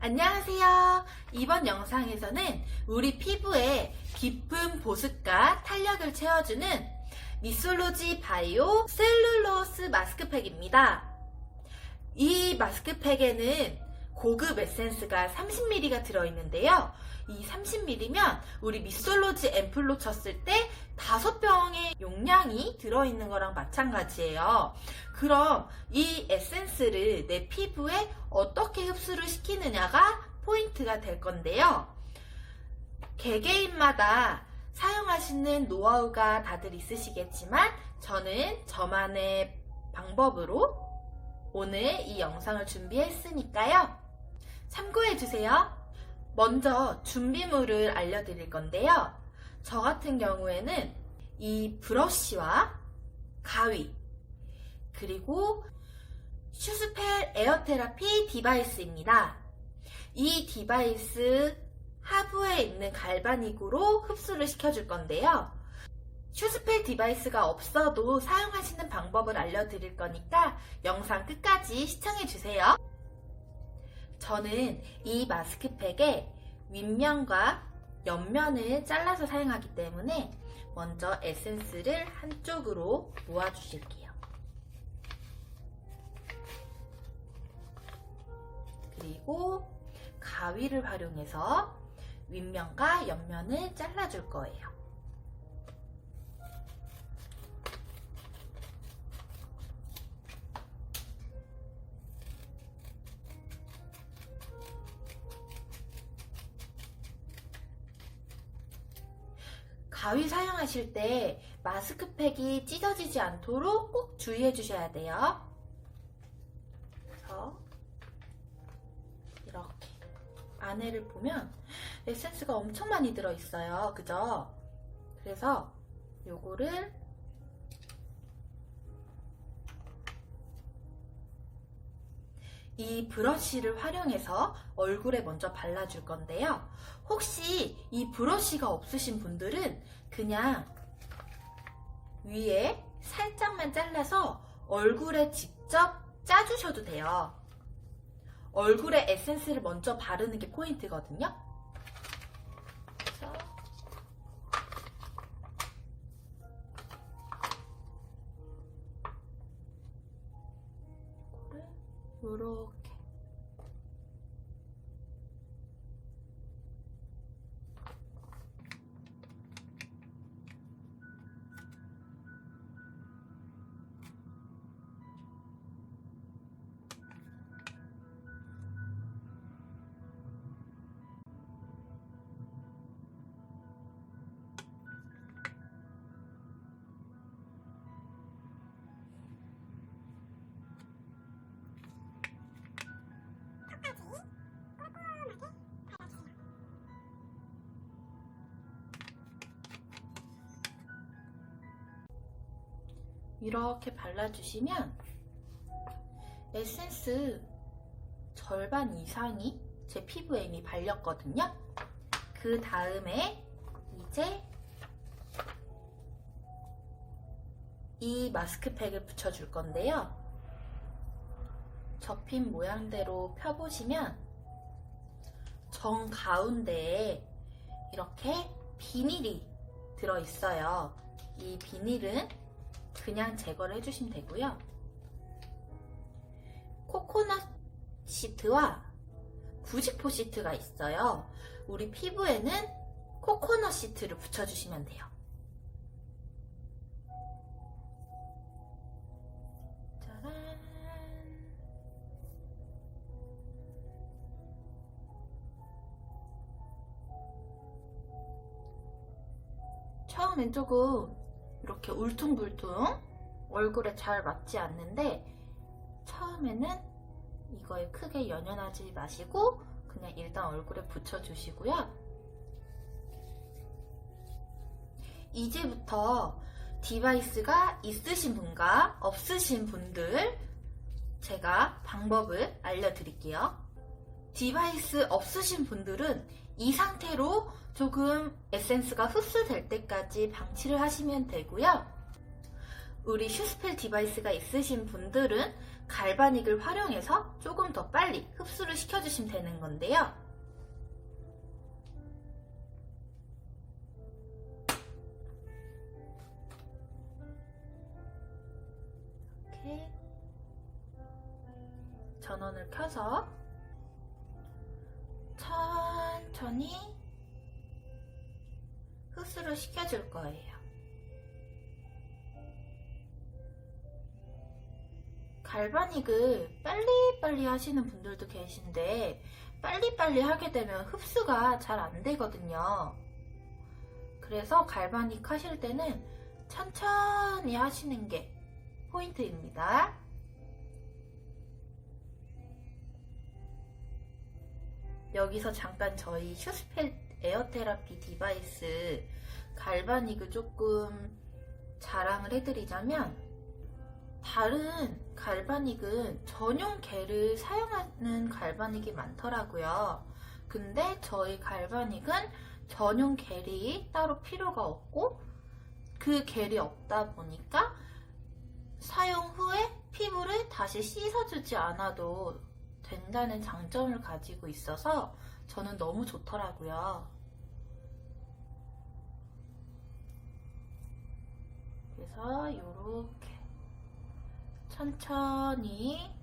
안녕하세요. 이번 영상에서는 우리 피부에 깊은 보습과 탄력을 채워주는 미솔로지 바이오 셀룰로스 마스크팩입니다. 이 마스크팩에는 고급 에센스가 30ml가 들어있는데요. 이 30ml면 우리 미솔로지 앰플로 쳤을 때 5병의 용량이 들어있는 거랑 마찬가지예요. 그럼 이 에센스를 내 피부에 어떻게 흡수를 시키느냐가 포인트가 될 건데요. 개개인마다 사용하시는 노하우가 다들 있으시겠지만 저는 저만의 방법으로 오늘 이 영상을 준비했으니까요. 참고해주세요. 먼저 준비물을 알려드릴 건데요. 저 같은 경우에는 이 브러쉬와 가위, 그리고 슈스펠 에어테라피 디바이스입니다. 이 디바이스 하부에 있는 갈바닉으로 흡수를 시켜줄 건데요. 슈스펠 디바이스가 없어도 사용하시는 방법을 알려드릴 거니까 영상 끝까지 시청해주세요. 저는 이 마스크팩에 윗면과 옆면을 잘라서 사용하기 때문에 먼저 에센스를 한쪽으로 모아주실게요. 그리고 가위를 활용해서 윗면과 옆면을 잘라줄 거예요. 가위 사용하실 때 마스크팩이 찢어지지 않도록 꼭 주의해 주셔야 돼요. 그래서 이렇게 안에를 보면 에센스가 엄청 많이 들어있어요. 그죠? 그래서 요거를 이 브러쉬를 활용해서 얼굴에 먼저 발라줄 건데요. 혹시 이 브러쉬가 없으신 분들은 그냥 위에 살짝만 잘라서 얼굴에 직접 짜주셔도 돼요. 얼굴에 에센스를 먼저 바르는 게 포인트거든요. 이렇게 발라주시면 에센스 절반 이상이 제 피부에 이미 발렸거든요. 그 다음에 이제 이 마스크팩을 붙여줄 건데요. 접힌 모양대로 펴보시면 정 가운데에 이렇게 비닐이 들어있어요. 이 비닐은 그냥 제거를 해주시면 되고요. 코코넛 시트와 구직포 시트가 있어요. 우리 피부에는 코코넛 시트를 붙여주시면 돼요. 짜란. 처음엔 조금 이렇게 울퉁불퉁 얼굴에 잘 맞지 않는데 처음에는 이거에 크게 연연하지 마시고 그냥 일단 얼굴에 붙여주시고요. 이제부터 디바이스가 있으신 분과 없으신 분들 제가 방법을 알려드릴게요. 디바이스 없으신 분들은 이 상태로 조금 에센스가 흡수될 때까지 방치를 하시면 되고요. 우리 슈스펠 디바이스가 있으신 분들은 갈바닉을 활용해서 조금 더 빨리 흡수를 시켜주시면 되는 건데요. 이렇게 전원을 켜서 천천히 흡수를 시켜줄 거예요. 갈바닉을 빨리빨리 하시는 분들도 계신데 빨리빨리 하게 되면 흡수가 잘 안 되거든요. 그래서 갈바닉 하실 때는 천천히 하시는 게 포인트입니다. 여기서 잠깐 저희 슈스펠 에어테라피 디바이스 갈바닉을 조금 자랑을 해드리자면 다른 갈바닉은 전용 개를 사용하는 갈바닉이 많더라고요. 근데 저희 갈바닉은 전용 겔이 따로 필요가 없고 그 겔이 없다 보니까 사용 후에 피부를 다시 씻어주지 않아도 된다는 장점을 가지고 있어서 저는 너무 좋더라고요. 그래서 이렇게 천천히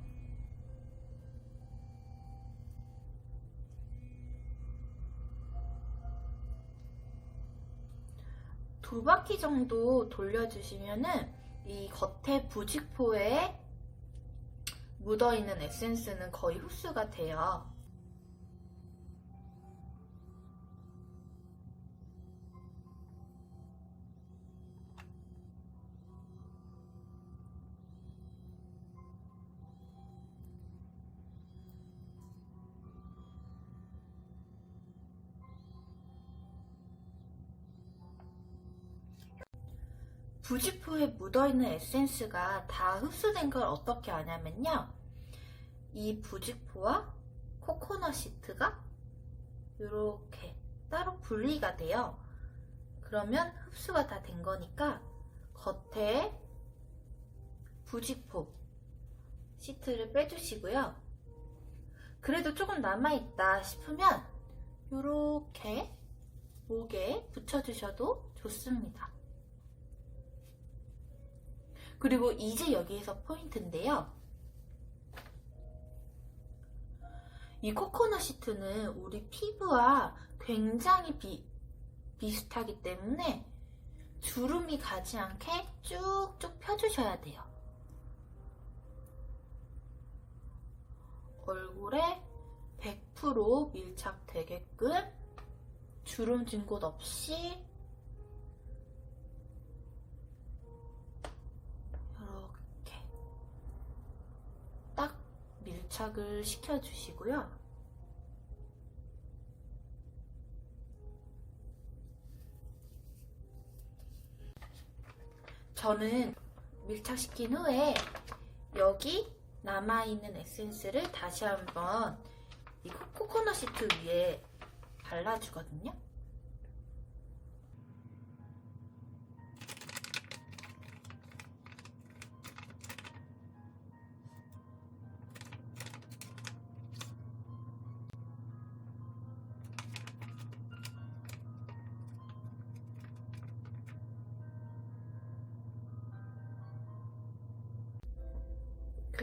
두 바퀴 정도 돌려주시면은 이 겉에 부직포에 묻어있는 에센스는 거의 흡수가 돼요. 부직포에 묻어있는 에센스가 다 흡수된 걸 어떻게 아냐면요. 이 부직포와 코코넛 시트가 이렇게 따로 분리가 돼요. 그러면 흡수가 다 된 거니까 겉에 부직포 시트를 빼주시고요. 그래도 조금 남아있다 싶으면 이렇게 목에 붙여주셔도 좋습니다. 그리고 이제 여기에서 포인트인데요. 이 코코넛 시트는 우리 피부와 굉장히 비, 비슷하기 때문에 주름이 가지 않게 쭉쭉 펴주셔야 돼요. 얼굴에 100% 밀착되게끔 주름 진 곳 없이 밀착을 시켜주시고요. 저는 밀착시킨 후에 여기 남아있는 에센스를 다시 한번 이 코- 코코넛 시트 위에 발라주거든요.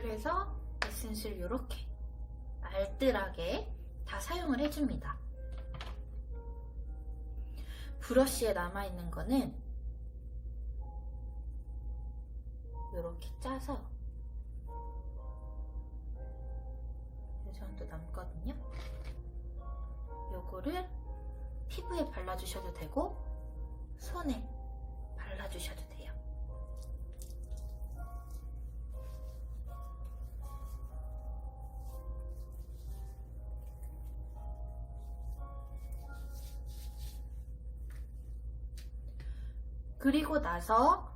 그래서 에센스를 이렇게 알뜰하게 다 사용을 해줍니다. 브러쉬에 남아있는 거는 이렇게 짜서 이 정도 남거든요. 요거를 피부에 발라주셔도 되고 손에 발라주셔도 돼요. 그리고 나서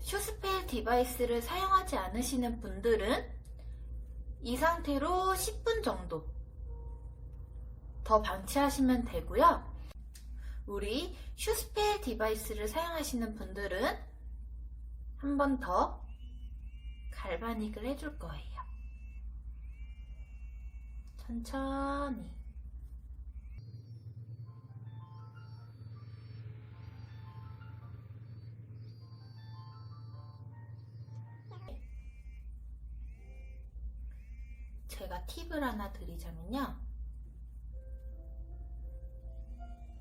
슈스펠 디바이스를 사용하지 않으시는 분들은 이 상태로 10분 정도 더 방치하시면 되고요. 우리 슈스펠 디바이스를 사용하시는 분들은 한 번 더 갈바닉을 해줄 거예요. 천천히. 제가 팁을 하나 드리자면요.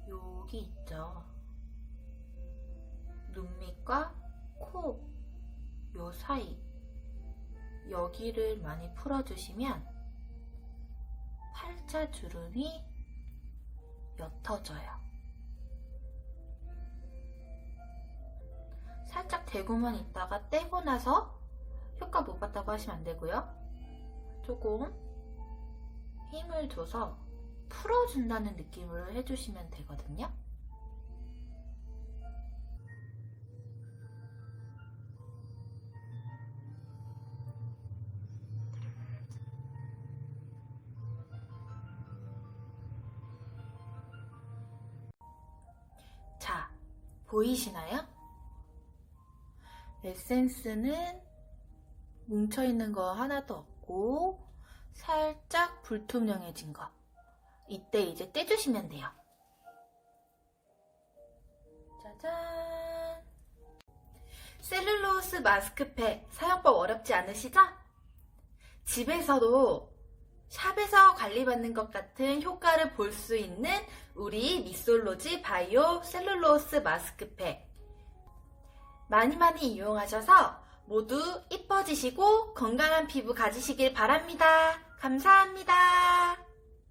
여기 있죠. 눈 밑과 코, 요 사이. 여기를 많이 풀어주시면 팔자 주름이 옅어져요. 살짝 대고만 있다가 떼고 나서 효과 못 봤다고 하시면 안 되고요. 조금 힘을 줘서 풀어준다는 느낌으로 해주시면 되거든요. 자, 보이시나요? 에센스는 뭉쳐있는 거 하나도 없 고 살짝 불투명해진 거. 이때 이제 떼주시면 돼요. 짜잔. 셀룰로스 마스크팩 사용법 어렵지 않으시죠? 집에서도 샵에서 관리받는 것 같은 효과를 볼 수 있는 우리 미솔로지 바이오 셀룰로스 마스크팩. 많이 많이 이용하셔서 모두 이뻐지시고 건강한 피부 가지시길 바랍니다. 감사합니다.